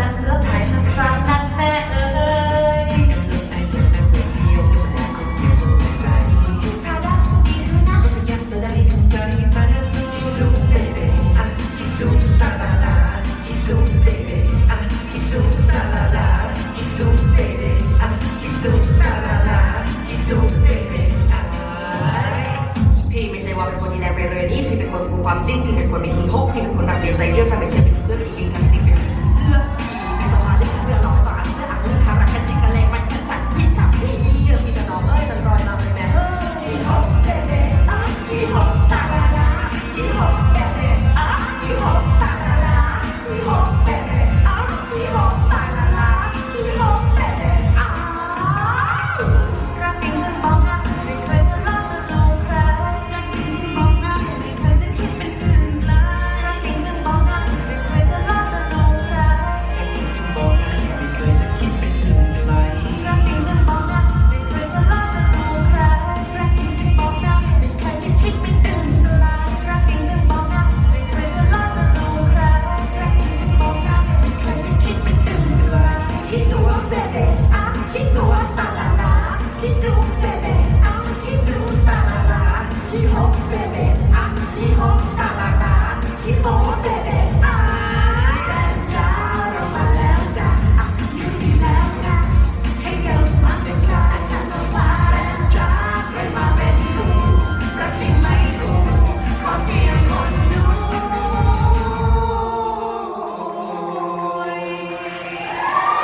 นั้นเลือกใครทั้งรักนั้นแม่เอ๋ยพี่ไม่ใช่ว่าเป็นคนที่แรงไปเรื่อยนี่พี่เป็นคนพูดความจริงพี่เป็นคนไม่ทิ้งโลก งใ